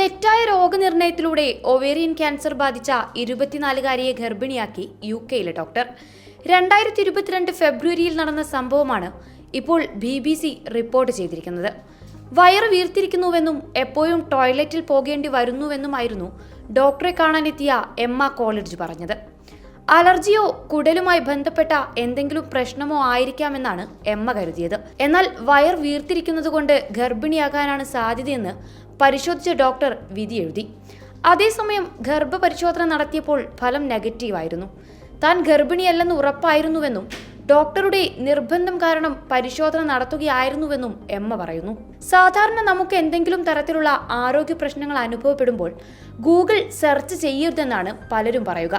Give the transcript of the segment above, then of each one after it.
തെറ്റായ രോഗനിർണയത്തിലൂടെ ovarian cancer ബാധിച്ച ഇരുപത്തിനാലുകാരിയെ ഗർഭിണിയാക്കി U കെയിലെ ഡോക്ടർ രണ്ടായിരത്തി ഇരുപത്തിരണ്ട് ഫെബ്രുവരിയിൽ നടന്ന സംഭവമാണ് ഇപ്പോൾ ബി ബി സി റിപ്പോർട്ട് ചെയ്തിരിക്കുന്നത്. വയറ് വീർത്തിരിക്കുന്നുവെന്നും എപ്പോഴും ടോയ്ലറ്റിൽ പോകേണ്ടി വരുന്നുവെന്നുമായിരുന്നു ഡോക്ടറെ കാണാനെത്തിയ എമ്മ കോളേജ് പറഞ്ഞത്. അലർജിയോ കുടലുമായി ബന്ധപ്പെട്ട എന്തെങ്കിലും പ്രശ്നമോ ആയിരിക്കാമെന്നാണ് എമ്മ കരുതിയത്. എന്നാൽ വയർ വീർത്തിരിക്കുന്നതുകൊണ്ട് ഗർഭിണിയാകാനാണ് സാധ്യതയെന്ന് പരിശോധിച്ച ഡോക്ടർ വിധി എഴുതി. അതേസമയം ഗർഭപരിശോധന നടത്തിയപ്പോൾ ഫലം നെഗറ്റീവായിരുന്നു. താൻ ഗർഭിണിയല്ലെന്ന് ഉറപ്പായിരുന്നുവെന്നും ഡോക്ടറുടെ നിർബന്ധം കാരണം പരിശോധന നടത്തുകയായിരുന്നുവെന്നും എമ്മ പറയുന്നു. സാധാരണ നമുക്ക് എന്തെങ്കിലും തരത്തിലുള്ള ആരോഗ്യ പ്രശ്നങ്ങൾ അനുഭവപ്പെടുമ്പോൾ ഗൂഗിൾ സെർച്ച് ചെയ്യരുതെന്നാണ് പലരും പറയുക.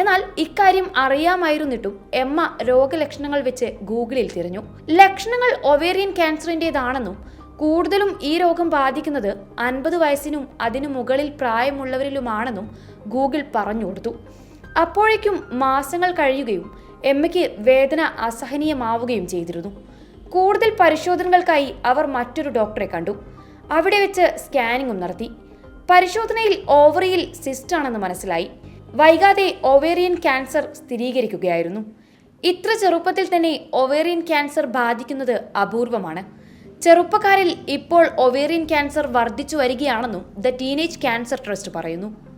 എന്നാൽ ഇക്കാര്യം അറിയാമായിരുന്നിട്ടും എമ്മ രോഗലക്ഷണങ്ങൾ വെച്ച് ഗൂഗിളിൽ തിരഞ്ഞു. ലക്ഷണങ്ങൾ ഒവേറിയൻ ക്യാൻസറിന്റെതാണെന്നും കൂടുതലും ഈ രോഗം ബാധിക്കുന്നത് അൻപത് വയസ്സിനും അതിനു മുകളിൽ പ്രായമുള്ളവരിലുമാണെന്നും ഗൂഗിൾ പറഞ്ഞു കൊടുത്തു. അപ്പോഴേക്കും മാസങ്ങൾ കഴിയുകയും എമ്മയ്ക്ക് വേദന അസഹനീയമാവുകയും ചെയ്തിരുന്നു. കൂടുതൽ പരിശോധനകൾക്കായി അവർ മറ്റൊരു ഡോക്ടറെ കണ്ടു. അവിടെ വെച്ച് സ്കാനിങ്ങും നടത്തി. പരിശോധനയിൽ ഓവറിയിൽ സിസ്റ്റ് ആണെന്ന് മനസ്സിലായി. വൈകാതെ ഒവേറിയൻ ക്യാൻസർ സ്ഥിരീകരിക്കുകയായിരുന്നു. ഇത്ര ചെറുപ്പത്തിൽ തന്നെ ഒവേറിയൻ ക്യാൻസർ ബാധിക്കുന്നത് അപൂർവമാണ്. ചെറുപ്പക്കാരിൽ ഇപ്പോൾ ഒവേറിയൻ ക്യാൻസർ വർദ്ധിച്ചു വരികയാണെന്നും ദ ടീനേജ് ക്യാൻസർ ട്രസ്റ്റ് പറയുന്നു.